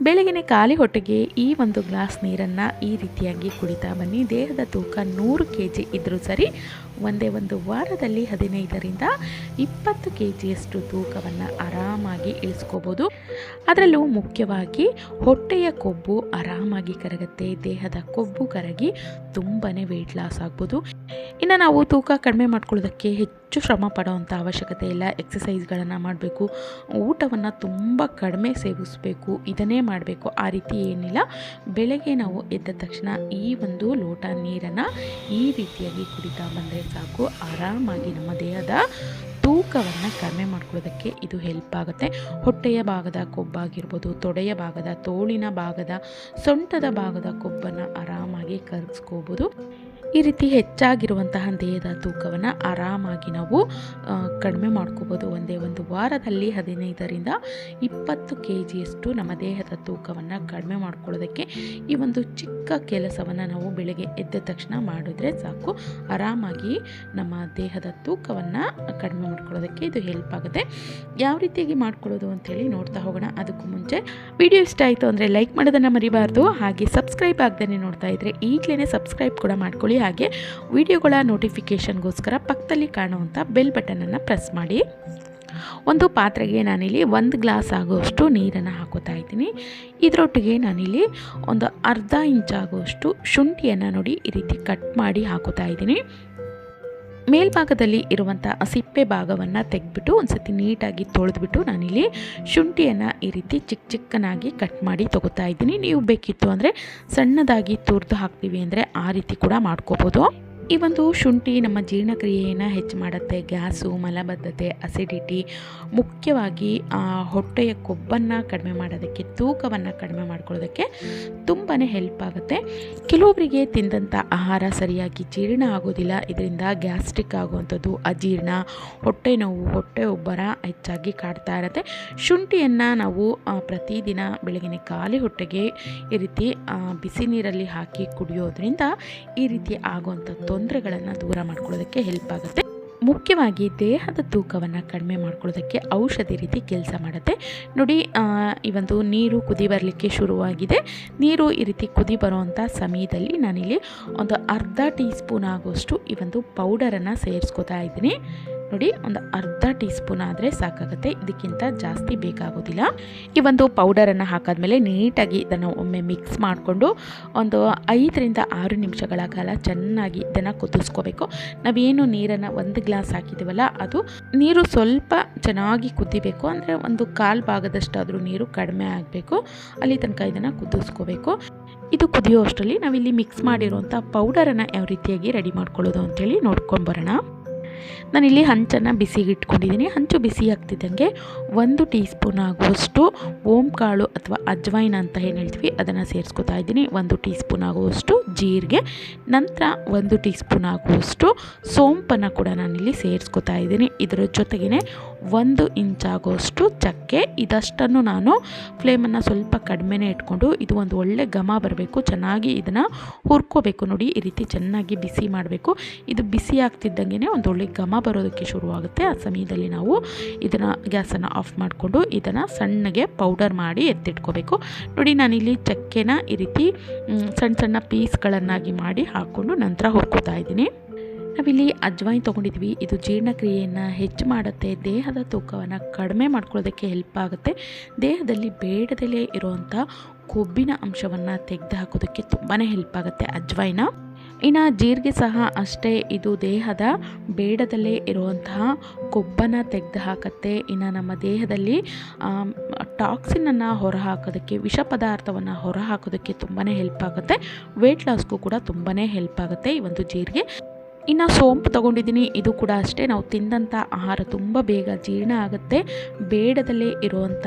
ಬೆಳಗಿನ ಖಾಲಿ ಹೊಟ್ಟೆಗೆ ಈ ಒಂದು ಗ್ಲಾಸ್ ನೀರನ್ನು ಈ ರೀತಿಯಾಗಿ ಕುಡಿತಾ ಬನ್ನಿ. ದೇಹದ ತೂಕ ನೂರು ಕೆ ಜಿ ಇದ್ದರೂ ಸರಿ, ಒಂದೇ ಒಂದು ವಾರದಲ್ಲಿ ಹದಿನೈದರಿಂದ ಇಪ್ಪತ್ತು ಕೆ ಜಿಯಷ್ಟು ತೂಕವನ್ನು ಆರಾಮಾಗಿ ಇಳಿಸ್ಕೋಬೋದು. ಅದರಲ್ಲೂ ಮುಖ್ಯವಾಗಿ ಹೊಟ್ಟೆಯ ಕೊಬ್ಬು ಆರಾಮಾಗಿ ಕರಗುತ್ತೆ, ದೇಹದ ಕೊಬ್ಬು ಕರಗಿ ತುಂಬಾ ವೆಯ್ಟ್ ಲಾಸ್ ಆಗ್ಬೋದು. ಇನ್ನು ನಾವು ತೂಕ ಕಡಿಮೆ ಮಾಡ್ಕೊಳ್ಳೋದಕ್ಕೆ ಹೆಚ್ಚು ಶ್ರಮ ಪಡೋವಂಥ ಅವಶ್ಯಕತೆ ಇಲ್ಲ. ಎಕ್ಸಸೈಸ್ಗಳನ್ನು ಮಾಡಬೇಕು, ಊಟವನ್ನು ತುಂಬ ಕಡಿಮೆ ಸೇವಿಸಬೇಕು, ಇದನ್ನೇ ಮಾಡಬೇಕು. ಆ ರೀತಿ ಏನಿಲ್ಲ. ಬೆಳಗ್ಗೆ ನಾವು ಎದ್ದ ತಕ್ಷಣ ಈ ಒಂದು ಲೋಟ ನೀರನ್ನು ಈ ರೀತಿಯಾಗಿ ಕುಡಿತಾ ಬಂದರೆ ಸಾಕು. ಆರಾಮಾಗಿ ನಮ್ಮ ದೇಹದ ತೂಕವನ್ನು ಕಡಿಮೆ ಮಾಡ್ಕೊಳ್ಳೋದಕ್ಕೆ ಇದು ಹೆಲ್ಪ್ ಆಗುತ್ತೆ. ಹೊಟ್ಟೆಯ ಭಾಗದ ಕೊಬ್ಬಾಗಿರ್ಬೋದು ತೊಡೆಯ ಭಾಗದ, ತೋಳಿನ ಭಾಗದ, ಸೊಂಟದ ಭಾಗದ ಕೊಬ್ಬನ್ನು ಆರಾಮಾಗಿ ಕರಗಿಸ್ಕೋಬೋದು. ಈ ರೀತಿ ಹೆಚ್ಚಾಗಿರುವಂತಹ ದೇಹದ ತೂಕವನ್ನು ಆರಾಮಾಗಿ ನಾವು ಕಡಿಮೆ ಮಾಡ್ಕೋಬೋದು. ಒಂದೇ ಒಂದು ವಾರದಲ್ಲಿ ಹದಿನೈದರಿಂದ ಇಪ್ಪತ್ತು ಕೆ ಜಿಯಷ್ಟು ನಮ್ಮ ದೇಹದ ತೂಕವನ್ನು ಕಡಿಮೆ ಮಾಡ್ಕೊಳ್ಳೋದಕ್ಕೆ ಈ ಒಂದು ಚಿಕ್ಕ ಕೆಲಸವನ್ನು ನಾವು ಬೆಳಗ್ಗೆ ಎದ್ದ ತಕ್ಷಣ ಮಾಡಿದ್ರೆ ಸಾಕು. ಆರಾಮಾಗಿ ನಮ್ಮ ದೇಹದ ತೂಕವನ್ನು ಕಡಿಮೆ ಮಾಡ್ಕೊಳ್ಳೋದಕ್ಕೆ ಇದು ಹೆಲ್ಪ್ ಆಗುತ್ತೆ. ಯಾವ ರೀತಿಯಾಗಿ ಮಾಡ್ಕೊಳ್ಳೋದು ಅಂತೇಳಿ ನೋಡ್ತಾ ಹೋಗೋಣ. ಅದಕ್ಕೂ ಮುಂಚೆ ವಿಡಿಯೋ ಇಷ್ಟ ಆಯಿತು ಅಂದರೆ ಲೈಕ್ ಮಾಡೋದನ್ನು ಮರಿಬಾರ್ದು. ಹಾಗೆ ಸಬ್ಸ್ಕ್ರೈಬ್ ಆಗದೇ ನೋಡ್ತಾ ಇದ್ದರೆ ಈಗಲೇ ಸಬ್ಸ್ಕ್ರೈಬ್ ಕೂಡ ಮಾಡ್ಕೊಳ್ಳಿ. ಹಾಗೆ ವಿಡಿಯೋಗಳ ನೋಟಿಫಿಕೇಷನ್ಗೋಸ್ಕರ ಪಕ್ಕದಲ್ಲಿ ಕಾಣುವಂಥ ಬೆಲ್ ಬಟನನ್ನು ಪ್ರೆಸ್ ಮಾಡಿ. ಒಂದು ಪಾತ್ರೆಗೆ ನಾನಿಲ್ಲಿ ಒಂದು ಗ್ಲಾಸ್ ಆಗುವಷ್ಟು ನೀರನ್ನು ಹಾಕೋತಾ ಇದ್ದೀನಿ. ಇದರೊಟ್ಟಿಗೆ ನಾನಿಲ್ಲಿ ಒಂದು ಅರ್ಧ ಇಂಚಾಗುವಷ್ಟು ಶುಂಠಿಯನ್ನು ನೋಡಿ ಈ ರೀತಿ ಕಟ್ ಮಾಡಿ ಹಾಕೋತಾ ಇದ್ದೀನಿ. ಮೇಲ್ಭಾಗದಲ್ಲಿ ಇರುವಂಥ ಸಿಪ್ಪೆ ಭಾಗವನ್ನು ತೆಗೆದ್ಬಿಟ್ಟು ಒಂದು ಸತಿ ನೀಟಾಗಿ ತೊಳೆದ್ಬಿಟ್ಟು ನಾನಿಲ್ಲಿ ಶುಂಠಿಯನ್ನು ಈ ರೀತಿ ಚಿಕ್ಕ ಚಿಕ್ಕನಾಗಿ ಕಟ್ ಮಾಡಿ ತೊಗೋತಾ ಇದ್ದೀನಿ. ನೀವು ಬೇಕಿತ್ತು ಅಂದರೆ ಸಣ್ಣದಾಗಿ ತುರಿದು ಹಾಕ್ತೀವಿ ಅಂದರೆ ಆ ರೀತಿ ಕೂಡ ಮಾಡ್ಕೋಬೋದು. ಈ ಒಂದು ಶುಂಠಿ ನಮ್ಮ ಜೀರ್ಣಕ್ರಿಯೆಯನ್ನು ಹೆಚ್ಚು ಮಾಡುತ್ತೆ. ಗ್ಯಾಸು, ಮಲಬದ್ಧತೆ ಅಸಿಡಿಟಿ ಮುಖ್ಯವಾಗಿ ಹೊಟ್ಟೆಯ ಕೊಬ್ಬನ್ನು ಕಡಿಮೆ ಮಾಡೋದಕ್ಕೆ, ತೂಕವನ್ನು ಕಡಿಮೆ ಮಾಡ್ಕೊಳ್ಳೋದಕ್ಕೆ ತುಂಬಾ ಹೆಲ್ಪ್ ಆಗುತ್ತೆ. ಕೆಲವೊಬ್ಬರಿಗೆ ತಿಂದಂಥ ಆಹಾರ ಸರಿಯಾಗಿ ಜೀರ್ಣ ಆಗೋದಿಲ್ಲ. ಇದರಿಂದ ಗ್ಯಾಸ್ಟ್ರಿಕ್ ಆಗುವಂಥದ್ದು ಅಜೀರ್ಣ, ಹೊಟ್ಟೆ ನೋವು, ಹೊಟ್ಟೆ ಉಬ್ಬರ ಹೆಚ್ಚಾಗಿ ಕಾಡ್ತಾ ಇರುತ್ತೆ. ಶುಂಠಿಯನ್ನು ನಾವು ಪ್ರತಿದಿನ ಬೆಳಗಿನ ಖಾಲಿ ಹೊಟ್ಟೆಗೆ ಈ ರೀತಿ ಬಿಸಿ ನೀರಲ್ಲಿ ಹಾಕಿ ಕುಡಿಯೋದ್ರಿಂದ ಈ ರೀತಿ ಆಗುವಂಥ ತೊಂದರೆಗಳನ್ನು ದೂರ ಮಾಡ್ಕೊಳ್ಳೋದಕ್ಕೆ ಹೆಲ್ಪ್ ಆಗುತ್ತೆ. ಮುಖ್ಯವಾಗಿ ದೇಹದ ತೂಕವನ್ನು ಕಡಿಮೆ ಮಾಡ್ಕೊಳ್ಳೋದಕ್ಕೆ ಔಷಧಿ ರೀತಿ ಕೆಲಸ ಮಾಡುತ್ತೆ. ನೋಡಿ ಈ ಒಂದು ನೀರು ಕುದಿ ಬರಲಿಕ್ಕೆ ಶುರುವಾಗಿದೆ. ನೀರು ಈ ರೀತಿ ಕುದಿ ಬರುವಂಥ ಸಮಯದಲ್ಲಿ ನಾನಿಲ್ಲಿ ಒಂದು ಅರ್ಧ ಟೀ ಸ್ಪೂನ್ ಆಗೋಷ್ಟು ಈ ಒಂದು ಪೌಡರನ್ನು ಸೇರಿಸ್ಕೊತಾ ಇದ್ದೀನಿ. ನೋಡಿ, ಒಂದು ಅರ್ಧ ಟೀ ಸ್ಪೂನ್ ಆದರೆ ಸಾಕಾಗುತ್ತೆ. ಇದಕ್ಕಿಂತ ಜಾಸ್ತಿ ಬೇಕಾಗೋದಿಲ್ಲ. ಈ ಒಂದು ಪೌಡರನ್ನು ಹಾಕಾದ್ಮೇಲೆ ನೀಟಾಗಿ ಇದನ್ನು ಒಮ್ಮೆ ಮಿಕ್ಸ್ ಮಾಡಿಕೊಂಡು ಒಂದು ಐದರಿಂದ ಆರು ನಿಮಿಷಗಳ ಕಾಲ ಚೆನ್ನಾಗಿ ಇದನ್ನು ಕುದಿಸ್ಕೋಬೇಕು. ನಾವೇನು ನೀರನ್ನು ಒಂದು ಗ್ಲಾಸ್ ಹಾಕಿದ್ದೀವಲ್ಲ ಅದು ನೀರು ಸ್ವಲ್ಪ ಚೆನ್ನಾಗಿ ಕುದಿಬೇಕು. ಅಂದರೆ ಒಂದು ಕಾಲು ಭಾಗದಷ್ಟಾದರೂ ನೀರು ಕಡಿಮೆ ಆಗಬೇಕು. ಅಲ್ಲಿ ತನಕ ಇದನ್ನು ಕುದಿಸ್ಕೋಬೇಕು. ಇದು ಕುದಿಯೋ ಅಷ್ಟರಲ್ಲಿ ನಾವಿಲ್ಲಿ ಮಿಕ್ಸ್ ಮಾಡಿರುವಂಥ ಪೌಡರನ್ನು ಯಾವ ರೀತಿಯಾಗಿ ರೆಡಿ ಮಾಡ್ಕೊಳ್ಳೋದು ಅಂತೇಳಿ ನೋಡ್ಕೊಂಬರೋಣ ನಾನಿಲ್ಲಿ ಹಂಚನ್ನು ಬಿಸಿಗೆ ಇಟ್ಕೊಂಡಿದ್ದೀನಿ ಹಂಚು ಬಿಸಿ ಆಗ್ತಿದ್ದಂಗೆ ಒಂದು ಟೀ ಸ್ಪೂನ್ ಆಗುವಷ್ಟು ಓಂ ಕಾಳು ಅಥವಾ ಅಜ್ವೈನ್ ಅಂತ ಏನು ಹೇಳ್ತೀವಿ, ಅದನ್ನು ಸೇರಿಸ್ಕೊತಾ ಇದ್ದೀನಿ. ಒಂದು ಟೀ ಸ್ಪೂನ್ ಆಗುವಷ್ಟು ಜೀರಿಗೆ, ನಂತರ ಒಂದು ಟೀ ಸ್ಪೂನ್ ಆಗುವಷ್ಟು ಸೋಂಪನ್ನು ಕೂಡ ನಾನಿಲ್ಲಿ ಸೇರಿಸ್ಕೊತಾ ಇದ್ದೀನಿ. ಇದರ ಜೊತೆಗೇ ಒಂದು ಇಂಚಾಗೋಷ್ಟು ಚಕ್ಕೆ. ಇದಷ್ಟನ್ನು ನಾನು ಫ್ಲೇಮನ್ನು ಸ್ವಲ್ಪ ಕಡಿಮೆನೇ ಇಟ್ಕೊಂಡು ಇದು ಒಂದು ಒಳ್ಳೆ ಘಮ ಬರಬೇಕು. ಚೆನ್ನಾಗಿ ಇದನ್ನು ಹುರ್ಕೋಬೇಕು ನೋಡಿ. ಈ ರೀತಿ ಚೆನ್ನಾಗಿ ಬಿಸಿ ಮಾಡಬೇಕು. ಇದು ಬಿಸಿ ಆಗ್ತಿದ್ದಂಗೆ ಒಂದು ಒಳ್ಳೆ ಘಮ ಬರೋದಕ್ಕೆ ಶುರುವಾಗುತ್ತೆ. ಆ ಸಮಯದಲ್ಲಿ ನಾವು ಇದನ್ನು ಗ್ಯಾಸನ್ನು ಆಫ್ ಮಾಡಿಕೊಂಡು ಇದನ್ನು ಸಣ್ಣಗೆ ಪೌಡರ್ ಮಾಡಿ ಎತ್ತಿಟ್ಕೋಬೇಕು. ನೋಡಿ, ನಾನಿಲ್ಲಿ ಚಕ್ಕೆನ ಈ ರೀತಿ ಸಣ್ಣ ಸಣ್ಣ ಪೀಸ್ಗಳನ್ನಾಗಿ ಮಾಡಿ ಹಾಕ್ಕೊಂಡು ನಂತರ ಹುರ್ಕೋತಾ ಇದ್ದೀನಿ. ನಾವಿಲ್ಲಿ ಅಜ್ವಾಯಿನ್ ತೊಗೊಂಡಿದ್ವಿ. ಇದು ಜೀರ್ಣಕ್ರಿಯೆಯನ್ನು ಹೆಚ್ಚು ಮಾಡುತ್ತೆ. ದೇಹದ ತೂಕವನ್ನು ಕಡಿಮೆ ಮಾಡ್ಕೊಳ್ಳೋದಕ್ಕೆ ಹೆಲ್ಪ್ ಆಗುತ್ತೆ. ದೇಹದಲ್ಲಿ ಬೇಡದಲ್ಲೇ ಇರುವಂಥ ಕೊಬ್ಬಿನ ಅಂಶವನ್ನು ತೆಗೆದು ಹಾಕೋದಕ್ಕೆ ತುಂಬಾ ಹೆಲ್ಪ್ ಆಗುತ್ತೆ ಅಜ್ವಾಯಿನ. ಇನ್ನು ಜೀರಿಗೆ ಸಹ ಅಷ್ಟೇ, ಇದು ದೇಹದ ಬೇಡದಲ್ಲೇ ಇರುವಂತಹ ಕೊಬ್ಬನ್ನು ತೆಗೆದು ಹಾಕುತ್ತೆ ಇನ್ನು ನಮ್ಮ ದೇಹದಲ್ಲಿ ಟಾಕ್ಸಿನನ್ನು ಹೊರಹಾಕೋದಕ್ಕೆ, ವಿಷ ಪದಾರ್ಥವನ್ನು ಹೊರಹಾಕೋದಕ್ಕೆ ತುಂಬಾ ಹೆಲ್ಪ್ ಆಗುತ್ತೆ. ವೆಯ್ಟ್ ಲಾಸ್ಗೂ ಕೂಡ ತುಂಬಾ ಹೆಲ್ಪ್ ಆಗುತ್ತೆ ಈ ಒಂದು ಜೀರಿಗೆ. ಇನ್ನು ಸೋಂಪು ತೊಗೊಂಡಿದ್ದೀನಿ. ಇದು ಕೂಡ ಅಷ್ಟೇ. ನಾವು ತಿಂದಂಥ ಆಹಾರ ತುಂಬ ಬೇಗ ಜೀರ್ಣ ಆಗುತ್ತೆ. ಬೇಡದಲ್ಲೇ ಇರುವಂಥ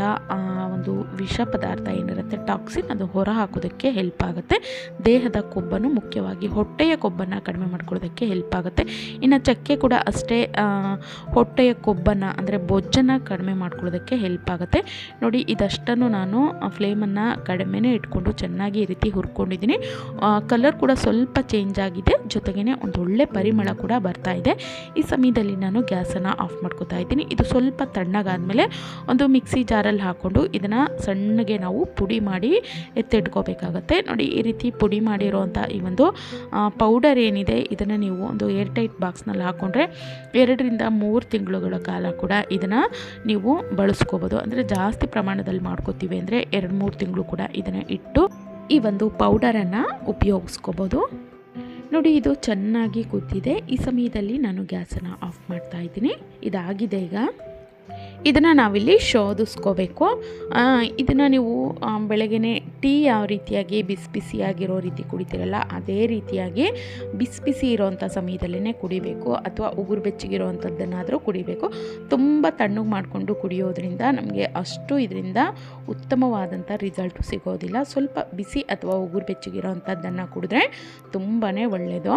ಒಂದು ವಿಷ ಪದಾರ್ಥ ಏನಿರುತ್ತೆ, ಟಾಕ್ಸಿನ್ ಅದು ಹೊರ ಹಾಕೋದಕ್ಕೆ ಹೆಲ್ಪ್ ಆಗುತ್ತೆ. ದೇಹದ ಕೊಬ್ಬನ್ನು ಮುಖ್ಯವಾಗಿ ಹೊಟ್ಟೆಯ ಕೊಬ್ಬನ್ನು ಕಡಿಮೆ ಮಾಡ್ಕೊಳ್ಳೋದಕ್ಕೆ ಹೆಲ್ಪ್ ಆಗುತ್ತೆ. ಇನ್ನು ಚಕ್ಕೆ ಕೂಡ ಅಷ್ಟೇ ಹೊಟ್ಟೆಯ ಕೊಬ್ಬನ್ನು ಅಂದರೆ ಬೊಜ್ಜನ್ನು ಕಡಿಮೆ ಮಾಡ್ಕೊಳ್ಳೋದಕ್ಕೆ ಹೆಲ್ಪ್ ಆಗುತ್ತೆ. ನೋಡಿ, ಇದಷ್ಟನ್ನು ನಾನು ಫ್ಲೇಮನ್ನು ಕಡಿಮೆನೇ ಇಟ್ಕೊಂಡು ಚೆನ್ನಾಗಿ ಈ ರೀತಿ ಹುರ್ಕೊಂಡಿದ್ದೀನಿ. ಕಲರ್ ಕೂಡ ಸ್ವಲ್ಪ ಚೇಂಜ್ ಆಗಿದೆ. ಜೊತೆಗೇ ಒಂದು ಒಳ್ಳೆ ಪರಿಮಳ ಕೂಡ ಬರ್ತಾ ಇದೆ. ಈ ಸಮಯದಲ್ಲಿ ನಾನು ಗ್ಯಾಸನ್ನು ಆಫ್ ಮಾಡ್ಕೋತಾ ಇದ್ದೀನಿ. ಇದು ಸ್ವಲ್ಪ ತಣ್ಣಗಾದಮೇಲೆ ಒಂದು ಮಿಕ್ಸಿ ಜಾರಲ್ಲಿ ಹಾಕ್ಕೊಂಡು ಇದನ್ನು ಸಣ್ಣಗೆ ನಾವು ಪುಡಿ ಮಾಡಿ ಎತ್ತಿಟ್ಕೋಬೇಕಾಗತ್ತೆ. ನೋಡಿ, ಈ ರೀತಿ ಪುಡಿ ಮಾಡಿರೋವಂಥ ಈ ಒಂದು ಪೌಡರ್ ಏನಿದೆ, ಇದನ್ನು ನೀವು ಒಂದು ಏರ್ ಟೈಟ್ ಬಾಕ್ಸ್ನಲ್ಲಿ ಹಾಕ್ಕೊಂಡ್ರೆ ಎರಡರಿಂದ ಮೂರು ತಿಂಗಳುಗಳ ಕಾಲ ಕೂಡ ಇದನ್ನು ನೀವು ಬಳಸ್ಕೋಬೋದು. ಅಂದರೆ ಜಾಸ್ತಿ ಪ್ರಮಾಣದಲ್ಲಿ ಮಾಡ್ಕೋತೀವಿ ಅಂದರೆ ಎರಡು ಮೂರು ತಿಂಗಳು ಕೂಡ ಇದನ್ನು ಇಟ್ಟು ಈ ಒಂದು ಪೌಡರನ್ನು ಉಪಯೋಗಿಸ್ಕೋಬೋದು. ನೋಡಿ ಇದು ಚೆನ್ನಾಗಿ ಕೂತಿದೆ. ಈ ಸಮಯದಲ್ಲಿ ನಾನು ಗ್ಯಾಸನ್ನು ಆಫ್ ಮಾಡ್ತಾ ಇದ್ದೀನಿ. ಇದಾಗಿದೆ ಈಗ. ಇದನ್ನು ನಾವಿಲ್ಲಿ ಶೋಧಿಸ್ಕೋಬೇಕು. ಇದನ್ನು ನೀವು ಬೆಳಗ್ಗೆ ಟೀ ಯಾವ ರೀತಿಯಾಗಿ ಬಿಸಿ ಬಿಸಿಯಾಗಿರೋ ರೀತಿ ಕುಡಿತೀರಲ್ಲ, ಅದೇ ರೀತಿಯಾಗಿ ಬಿಸಿ ಬಿಸಿ ಇರೋವಂಥ ಸಮಯದಲ್ಲೇ ಕುಡಿಬೇಕು, ಅಥವಾ ಉಗುರು ಬೆಚ್ಚಗಿರೋವಂಥದ್ದನ್ನಾದರೂ ಕುಡಿಬೇಕು. ತುಂಬ ತಣ್ಣಗೆ ಮಾಡಿಕೊಂಡು ಕುಡಿಯೋದ್ರಿಂದ ನಮಗೆ ಅಷ್ಟು ಇದರಿಂದ ಉತ್ತಮವಾದಂಥ ರಿಸಲ್ಟು ಸಿಗೋದಿಲ್ಲ. ಸ್ವಲ್ಪ ಬಿಸಿ ಅಥವಾ ಉಗುರು ಬೆಚ್ಚಗಿರೋವಂಥದ್ದನ್ನು ಕುಡಿದ್ರೆ ತುಂಬಾ ಒಳ್ಳೆಯದು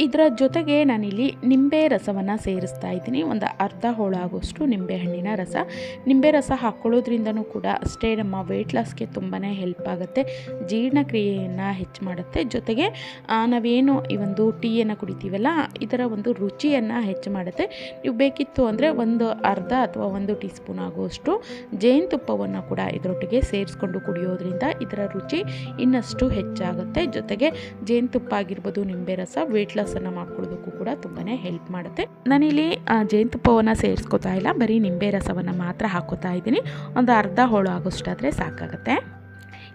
ಇದರ ಜೊತೆಗೆ ನಾನಿಲ್ಲಿ ನಿಂಬೆ ರಸವನ್ನು ಸೇರಿಸ್ತಾ ಇದ್ದೀನಿ. ಒಂದು ಅರ್ಧ ಹೋಳಾಗೋಷ್ಟು ನಿಂಬೆಹಣ್ಣಿನ ರಸ. ನಿಂಬೆ ರಸ ಹಾಕ್ಕೊಳ್ಳೋದ್ರಿಂದನೂ ಕೂಡ ಅಷ್ಟೇ ನಮ್ಮ ವೆಯ್ಟ್ ಲಾಸ್ಗೆ ತುಂಬಾ ಹೆಲ್ಪ್ ಆಗುತ್ತೆ. ಜೀರ್ಣಕ್ರಿಯೆಯನ್ನು ಹೆಚ್ಚು ಮಾಡುತ್ತೆ. ಜೊತೆಗೆ ನಾವೇನು ಈ ಒಂದು ಟೀಯನ್ನು ಕುಡಿತೀವಲ್ಲ, ಇದರ ಒಂದು ರುಚಿಯನ್ನು ಹೆಚ್ಚು ಮಾಡುತ್ತೆ. ನೀವು ಬೇಕಿತ್ತು ಅಂದರೆ ಒಂದು ಅರ್ಧ ಅಥವಾ ಒಂದು ಟೀ ಸ್ಪೂನ್ ಆಗುವಷ್ಟು ಜೇನುತುಪ್ಪವನ್ನು ಕೂಡ ಇದರೊಟ್ಟಿಗೆ ಸೇರಿಸ್ಕೊಂಡು ಕುಡಿಯೋದ್ರಿಂದ ಇದರ ರುಚಿ ಇನ್ನಷ್ಟು ಹೆಚ್ಚಾಗುತ್ತೆ. ಜೊತೆಗೆ, ಜೇನುತುಪ್ಪ ಆಗಿರ್ಬೋದು ನಿಂಬೆ ರಸ ವೆಯ್ಟ್ ಲಾಸನ್ನು ಮಾಡ್ಕೊಳ್ಳೋದಕ್ಕೂ ಕೂಡ ತುಂಬಾ ಹೆಲ್ಪ್ ಮಾಡುತ್ತೆ. ನಾನಿಲ್ಲಿ ಜೇನುತುಪ್ಪವನ್ನು ಸೇರಿಸ್ಕೊತಾ ಇಲ್ಲ. ಬರೀ ನಿಂಬೆ ರಸವನ್ನು ಮಾತ್ರ ಹಾಕೋತಾ ಇದ್ದೀನಿ. ಒಂದು ಅರ್ಧ ಹೋಳು ಆಗೋಷ್ಟಾದರೆ ಸಾಕಾಗುತ್ತೆ.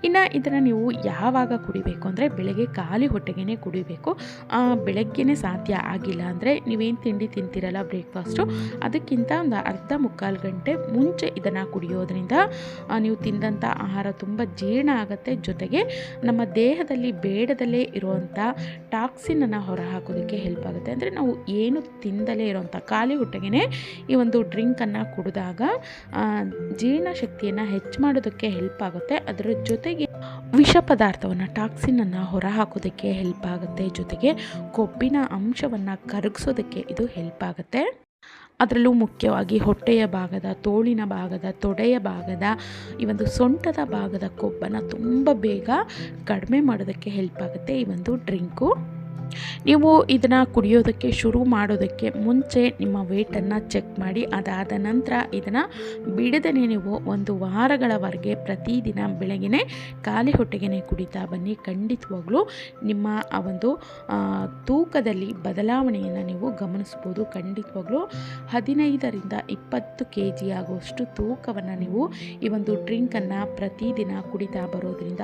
ಇನ್ನು ಇದನ್ನು ನೀವು ಯಾವಾಗ ಕುಡಿಬೇಕು ಅಂದರೆ ಬೆಳಗ್ಗೆ ಖಾಲಿ ಹೊಟ್ಟೆಗೇ ಕುಡಿಬೇಕು. ಬೆಳಗ್ಗೆನೇ ಸಾಧ್ಯ ಆಗಿಲ್ಲ ಅಂದರೆ ನೀವೇನು ತಿಂಡಿ ತಿಂತೀರಲ್ಲ ಬ್ರೇಕ್ಫಾಸ್ಟು, ಅದಕ್ಕಿಂತ ಒಂದು ಅರ್ಧ ಮುಕ್ಕಾಲು ಗಂಟೆ ಮುಂಚೆ ಇದನ್ನು ಕುಡಿಯೋದ್ರಿಂದ ನೀವು ತಿಂದಂಥ ಆಹಾರ ತುಂಬ ಜೀರ್ಣ ಆಗುತ್ತೆ. ಜೊತೆಗೆ ನಮ್ಮ ದೇಹದಲ್ಲಿ ಬೇಡದಲ್ಲೇ ಇರುವಂಥ ಟಾಕ್ಸಿನನ್ನು ಹೊರಹಾಕೋದಕ್ಕೆ ಹೆಲ್ಪ್ ಆಗುತ್ತೆ. ಅಂದರೆ ನಾವು ಏನು ತಿಂದಲೇ ಇರುವಂಥ ಖಾಲಿ ಹೊಟ್ಟೆಗೇ ಈ ಒಂದು ಡ್ರಿಂಕನ್ನು ಕುಡಿದಾಗ ಜೀರ್ಣ ಶಕ್ತಿಯನ್ನು ಹೆಚ್ಚು ಮಾಡೋದಕ್ಕೆ ಹೆಲ್ಪ್ ಆಗುತ್ತೆ. ಅದರ ಜೊತೆಗೆ ವಿಷ ಪದಾರ್ಥವನ್ನು ಟಾಕ್ಸಿನನ್ನು ಹೊರಹಾಕೋದಕ್ಕೆ ಹೆಲ್ಪ್ ಆಗುತ್ತೆ. ಜೊತೆಗೆ ಕೊಬ್ಬಿನ ಅಂಶವನ್ನು ಕರಗಿಸೋದಕ್ಕೆ ಇದು ಹೆಲ್ಪ್ ಆಗುತ್ತೆ. ಅದರಲ್ಲೂ ಮುಖ್ಯವಾಗಿ ಹೊಟ್ಟೆಯ ಭಾಗದ, ತೋಳಿನ ಭಾಗದ, ತೊಡೆಯ ಭಾಗದ, ಈ ಒಂದು ಸೊಂಟದ ಭಾಗದ ಕೊಬ್ಬನ್ನು ತುಂಬ ಬೇಗ ಕಡಿಮೆ ಮಾಡೋದಕ್ಕೆ ಹೆಲ್ಪ್ ಆಗುತ್ತೆ ಈ ಒಂದು ಡ್ರಿಂಕು. ನೀವು ಇದನ್ನು ಕುಡಿಯೋದಕ್ಕೆ ಶುರು ಮಾಡೋದಕ್ಕೆ ಮುಂಚೆ ನಿಮ್ಮ ವೇಟನ್ನು ಚೆಕ್ ಮಾಡಿ, ಅದಾದ ನಂತರ ಇದನ್ನು ಬಿಡದೇ ನೀವು ಒಂದು ವಾರಗಳವರೆಗೆ ಪ್ರತಿದಿನ ಬೆಳಗ್ಗೆ ಖಾಲಿ ಹೊಟ್ಟೆಗೆ ಕುಡಿತಾ ಬನ್ನಿ. ಖಂಡಿತವಾಗ್ಲೂ ನಿಮ್ಮ ಆ ಒಂದು ತೂಕದಲ್ಲಿ ಬದಲಾವಣೆಯನ್ನು ನೀವು ಗಮನಿಸ್ಬೋದು. ಖಂಡಿತವಾಗ್ಲೂ ಹದಿನೈದರಿಂದ ಇಪ್ಪತ್ತು ಕೆ ಜಿ ಆಗುವಷ್ಟು ತೂಕವನ್ನು ನೀವು ಈ ಒಂದು ಡ್ರಿಂಕನ್ನು ಪ್ರತಿದಿನ ಕುಡಿತಾ ಬರೋದ್ರಿಂದ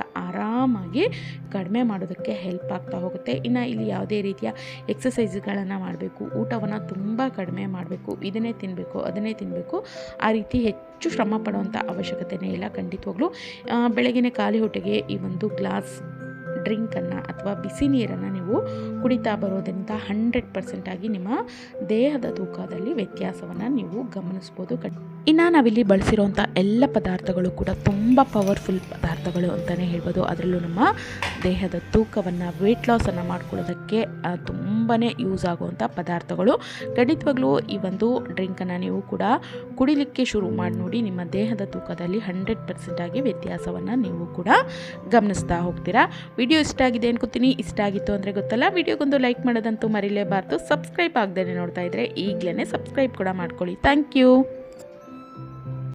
ಆರಾಮಾಗಿ ಕಡಿಮೆ ಮಾಡೋದಕ್ಕೆ ಹೆಲ್ಪ್ ಆಗ್ತಾ ಹೋಗುತ್ತೆ. ಇನ್ನು ಇಲ್ಲಿ ಯಾವುದೇ ರೀತಿಯ ಎಕ್ಸಸೈಸ್ಗಳನ್ನು ಮಾಡಬೇಕು, ಊಟವನ್ನು ತುಂಬ ಕಡಿಮೆ ಮಾಡಬೇಕು, ಇದನ್ನೇ ತಿನ್ನಬೇಕು ಅದನ್ನೇ ತಿನ್ನಬೇಕು ಆ ರೀತಿ ಹೆಚ್ಚು ಶ್ರಮ ಪಡುವಂಥ ಅವಶ್ಯಕತೆಯೇ ಇಲ್ಲ ಖಂಡಿತವಾಗ್ಲೂ. ಬೆಳಗಿನ ಖಾಲಿ ಹೊಟ್ಟೆಗೆ ಈ ಒಂದು ಗ್ಲಾಸ್ ಡ್ರಿಂಕನ್ನು ಅಥವಾ ಬಿಸಿ ನೀರನ್ನು ನೀವು ಕುಡಿತಾ ಬರೋದರಿಂದ ಹಂಡ್ರೆಡ್ ಪರ್ಸೆಂಟಾಗಿ ನಿಮ್ಮ ದೇಹದ ತೂಕದಲ್ಲಿ ವ್ಯತ್ಯಾಸವನ್ನು ನೀವು ಗಮನಿಸ್ಬೋದು ಇನ್ನು ನಾವಿಲ್ಲಿ ಬಳಸಿರುವಂಥ ಎಲ್ಲ ಪದಾರ್ಥಗಳು ಕೂಡ ತುಂಬ ಪವರ್ಫುಲ್ ಪದಾರ್ಥಗಳು ಅಂತಲೇ ಹೇಳ್ಬೋದು. ಅದರಲ್ಲೂ ನಮ್ಮ ದೇಹದ ತೂಕವನ್ನು ವೆಯ್ಟ್ ಲಾಸನ್ನು ಮಾಡ್ಕೊಳ್ಳೋದಕ್ಕೆ ತುಂಬಾ ಯೂಸ್ ಆಗುವಂಥ ಪದಾರ್ಥಗಳು. ಖಂಡಿತವಾಗ್ಲೂ ಈ ಒಂದು ಡ್ರಿಂಕನ್ನು ನೀವು ಕೂಡ ಕುಡಿಲಿಕ್ಕೆ ಶುರು ಮಾಡಿ ನೋಡಿ ನಿಮ್ಮ ದೇಹದ ತೂಕದಲ್ಲಿ ಹಂಡ್ರೆಡ್ ಪರ್ಸೆಂಟಾಗಿ ವ್ಯತ್ಯಾಸವನ್ನು ನೀವು ಕೂಡ ಗಮನಿಸ್ತಾ ಹೋಗ್ತೀರಾ. ವಿಡಿಯೋ ಇಷ್ಟ ಆಗಿದೆ ಅನ್ಕೋತೀನಿ. ಇಷ್ಟ ಆಗಿತ್ತು ಅಂದರೆ ಗೊತ್ತಲ್ಲ ವಿಡಿಯೋಗೊಂದು ಲೈಕ್ ಮಾಡೋದಂತೂ ಮರಿಲೇಬಾರ್ದು. ಸಬ್ಸ್ಕ್ರೈಬ್ ಆಗದೇ ನೋಡ್ತಾ ಇದ್ರೆ ಈಗಲೇ ಸಬ್ಸ್ಕ್ರೈಬ್ ಕೂಡ ಮಾಡ್ಕೊಳ್ಳಿ. Thank you.